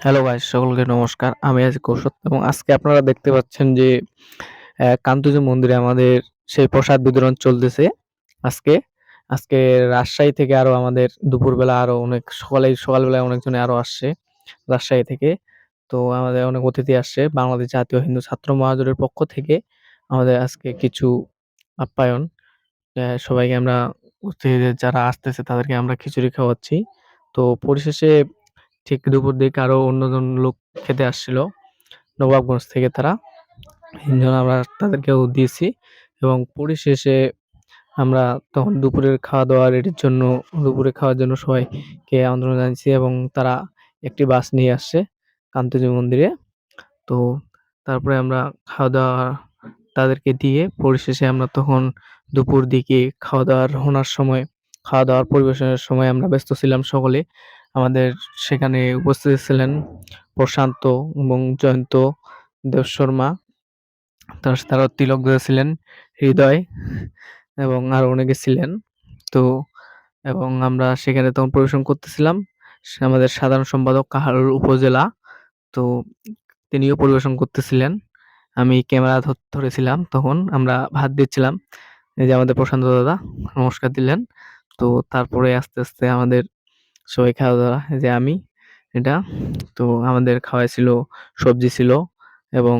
Hello guys সকলকে নমস্কার। আমি আছি কৌশল এবং আজকে আপনারা দেখতে পাচ্ছেন যে কান্তজি মন্দিরে আমাদের সেই প্রসাদ বিতরণ চলতেছে আজকে। আজকে রাজশাহী থেকে আরও আমাদের দুপুরবেলা আরও অনেক, সকালে, সকালবেলায় অনেকজনে আরও আসছে রাজশাহী থেকে। তো আমাদের অনেক অতিথি আসছে, বাংলাদেশ জাতীয় হিন্দু ছাত্র মহাজোটের পক্ষ থেকে আমাদের আজকে কিছু আপ্যায়ন। সবাইকে আমরা যারা আসতেছে তাদেরকে আমরা খিচুড়ি খাওয়াচ্ছি। তো পরিশেষে ঠিক দুপুর দিকে আরও অন্যজন লোক খেতে আসছিল, নবাবগঞ্জ থেকে তারা। তিনজন আমরা তাদেরকেও দিয়েছি এবং পরিশেষে আমরা তখন দুপুরের খাওয়া দাওয়া রেডির জন্য, দুপুরে খাওয়ার জন্য সবাইকে আমন্ত্রণ জানিয়েছি এবং তারা একটি বাস নিয়ে আসছে কান্তজি মন্দিরে। তো তারপরে আমরা খাওয়া দাওয়া তাদেরকে দিয়ে পরিশেষে আমরা তখন দুপুর দিকে খাওয়া দাওয়ার হোনার সময় খাওয়া দাওয়ার পরিবেশনের সময় আমরা ব্যস্ত ছিলাম সকলে। আমাদের সেখানে উপস্থিত ছিলেন প্রশান্ত এবং জয়ন্ত দেব শর্মা। তার তারাও তিলক ছিলেন, হৃদয় এবং আরও অনেকে ছিলেন। তো, এবং আমরা সেখানে তখন পরিবেশন করতেছিলাম। আমাদের সাধারণ সম্পাদক কাহারুল উপজেলা। তো, তিনিও পরিবেশন করতেছিলেন। আমি ক্যামেরা ধরেছিলাম তখন, আমরা ভাত দিচ্ছিলাম। এই যে আমাদের প্রশান্ত দাদা, নমস্কার দিলেন। তো, তারপরে আস্তে আস্তে আমাদের সবাই এই যে আমি, এটা। তো আমাদের খাওয়াই ছিল সবজি ছিল এবং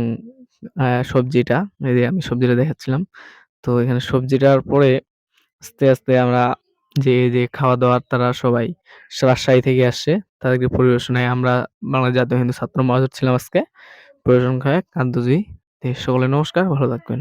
সবজিটা, এই যে আমি সবজিটা দেখাচ্ছিলাম। তো এখানে সবজিটার পরে আস্তে আস্তে আমরা যে যে খাওয়া দাওয়ার তারা সবাই রাজশাহী থেকে আসছে। তাদেরকে পরিবেশনায় আমরা বাংলা জাতীয় হিন্দু ছাত্র মহাজোট ছিলাম আজকে। পরিবেশন খায় কান্তজি সকলে নমস্কার, ভালো থাকবেন।